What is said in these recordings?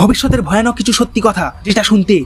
ভবিষ্যতের ভয়ানক কিছু সত্যি কথা যেটা শুনতে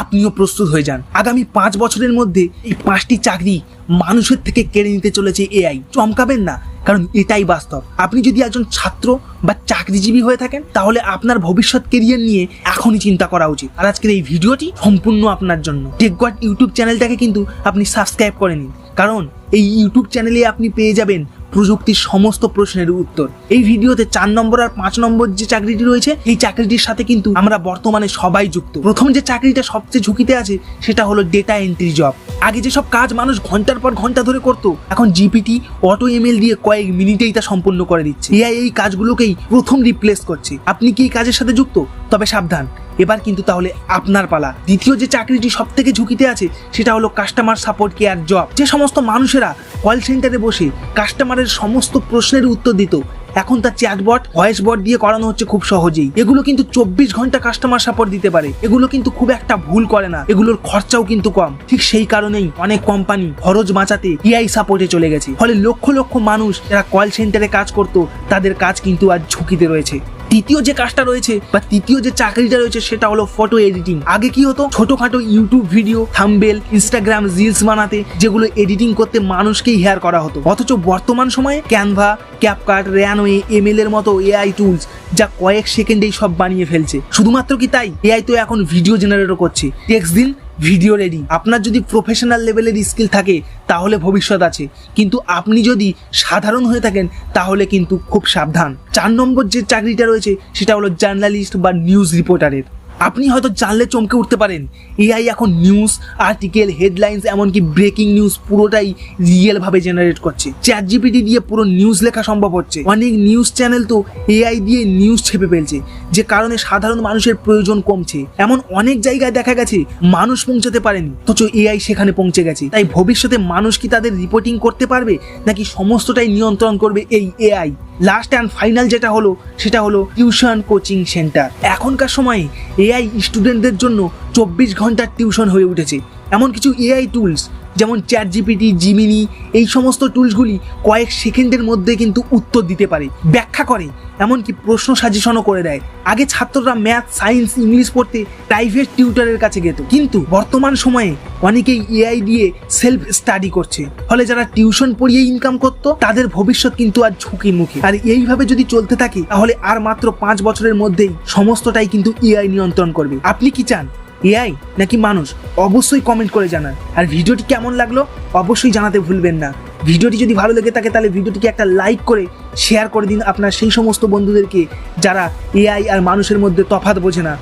আপনিও প্রস্তুত হয়ে যান। আগামী পাঁচ বছরের মধ্যে এই পাঁচটি চাকরি মানুষের থেকে কেড়ে নিতে চলেছে এআই। চমকাবেন না, কারণ এটাই বাস্তব। আপনি যদি একজন ছাত্র বা চাকরিজীবী হয়ে থাকেন, তাহলে আপনার ভবিষ্যৎ কেরিয়ার নিয়ে এখনই চিন্তা করা উচিত। আর আজকের এই ভিডিওটি সম্পূর্ণ আপনার জন্য। টেকগট ইউটিউব চ্যানেলটাকে কিন্তু আপনি সাবস্ক্রাইব করে নিন। কারণ এই ইউটিউব চ্যানেলে আপনি পেয়ে যাবেন প্রযুক্তির সমস্ত প্রশ্নের উত্তর। এই ভিডিওতে চার নম্বর আর পাঁচ নম্বর যে চাকরিটি রয়েছে, এই চাকরিটির সাথে কিন্তু আমরা বর্তমানে সবাই যুক্ত। প্রথম যে চাকরিটা সবচেয়ে ঝুঁকিতে আছে, সেটা হলো ডেটা এন্ট্রি জব আগে যেসব কাজ মানুষ ঘণ্টার পর ঘণ্টা ধরে করতো, এখন জিপিটি অটো ইমেল দিয়ে কয়েক মিনিটেই তা সম্পূর্ণ করে দিচ্ছে। এআই এই কাজগুলোকেই প্রথম রিপ্লেস করছে। আপনি কি এই কাজের সাথে যুক্ত? তবে সাবধান। এবার কিন্তু তাহলে আপনার পালা। দ্বিতীয় যে চাকরিটি সব থেকে ঝুঁকিতে আছে, সেটা হলো কাস্টমার সাপোর্ট কেয়ার জব যে সমস্ত মানুষেরা কল সেন্টারে বসে কাস্টমারের সমস্ত প্রশ্নের উত্তর দিত, এখন তার চ্যাটবট ভয়েস বট দিয়ে করানো হচ্ছে খুব সহজেই। এগুলো কিন্তু চব্বিশ ঘণ্টা কাস্টমার সাপোর্ট দিতে পারে। এগুলো কিন্তু খুব একটা ভুল করে না। এগুলোর খরচাও কিন্তু কম। ঠিক সেই কারণেই অনেক কোম্পানি খরচ বাঁচাতে ইআই সাপোর্টে চলে গেছে। ফলে লক্ষ লক্ষ মানুষ যারা কল সেন্টারে কাজ করত, তাদের কাজ কিন্তু আজ ঝুঁকিতে রয়েছে। তৃতীয় যে কাজটা রয়েছে বা তৃতীয় যে চাকরিটা রয়েছে, সেটা হলো ফটো এডিটিং আগে কি হতো? ছোটখাটো YouTube video thumbnail Instagram reels বানাতে, যেগুলো এডিটিং করতে মানুষকেই হেয়ার করা হতো। অথচ বর্তমান সময়ে ক্যানভা ক্যাপকাট র্যানওয়ে এমএল এর মতো এআই টুলস যা কয়েক সেকেন্ডেই সব বানিয়ে ফেলছে। শুধুমাত্র কি তাই? এআই তো এখন ভিডিও জেনারেটও করছে। টেক্সট দিন ভিডিও রেডি আপনার যদি প্রফেশনাল লেভেলের স্কিল থাকে, তাহলে ভবিষ্যৎ আছে। কিন্তু আপনি যদি সাধারণ হয়ে থাকেন, তাহলে কিন্তু খুব সাবধান। চার নম্বর যে চাকরিটা রয়েছে, সেটা হলো জার্নালিস্ট বা নিউজ রিপোর্টারের আপনি হয়তো জানলে চমকে উঠতে পারেন। এআই এখন নিউজ আর্টিকেল হেডলাইন্স এমনকি ব্রেকিং নিউজ পুরোটাই রিয়েলভাবে জেনারেট করছে। চ্যাট জিপিটি দিয়ে পুরো নিউজ লেখা সম্ভব হচ্ছে। অনেক নিউজ চ্যানেল তো এআই দিয়ে নিউজ ছেপে ফেলছে, যে কারণে সাধারণ মানুষের প্রয়োজন কমছে। এমন অনেক জায়গায় দেখা গেছে, মানুষ পৌঁছাতে পারেনি, অথচ এআই সেখানে পৌঁছে গেছে। তাই ভবিষ্যতে মানুষ কি তাদের রিপোর্টিং করতে পারবে, নাকি সমস্তটাই নিয়ন্ত্রণ করবে এই এআই? লাস্ট অ্যান্ড ফাইনাল যেটা হলো, সেটা হলো টিউশন কোচিং সেন্টার এখনকার সময়ে এআই স্টুডেন্টদের জন্য চব্বিশ ঘণ্টার টিউশন হয়ে উঠেছে। এমন কিছু এআই টুলস যেমন চ্যাট জিপিটি জিমিনি, এই সমস্ত টুলসগুলি কয়েক সেকেন্ডের মধ্যে কিন্তু উত্তর দিতে পারে, ব্যাখ্যা করে, এমনকি প্রশ্ন সাজেশনও করে দেয়। আগে ছাত্ররা ম্যাথ, সায়েন্স, ইংলিশ পড়তে প্রাইভেট টিউটারের কাছে যেত। কিন্তু বর্তমান সময়ে অনেকেই এআই দিয়ে সেলফ স্টাডি করছে। ফলে যারা টিউশন পড়িয়ে ইনকাম করতো, তাদের ভবিষ্যৎ কিন্তু আর ঝুঁকির মুখে। আর এইভাবে যদি চলতে থাকে, তাহলে আর মাত্র পাঁচ বছরের মধ্যেই সমস্তটাই কিন্তু এআই নিয়ন্ত্রণ করবে। আপনি কি চান? এআই নাকি মানুষ? অবশ্যই কমেন্ট করে জানান। আর ভিডিওটি কেমন লাগল অবশ্যই জানাতে ভুলবেন না। ভিডিওটি যদি ভালো লেগে থাকে তাহলে ভিডিওটিকে একটা লাইক করে শেয়ার করে দিন আপনার সেই সমস্ত বন্ধুদেরকে যারা এআই আর মানুষের মধ্যে তফাৎ বোঝে না।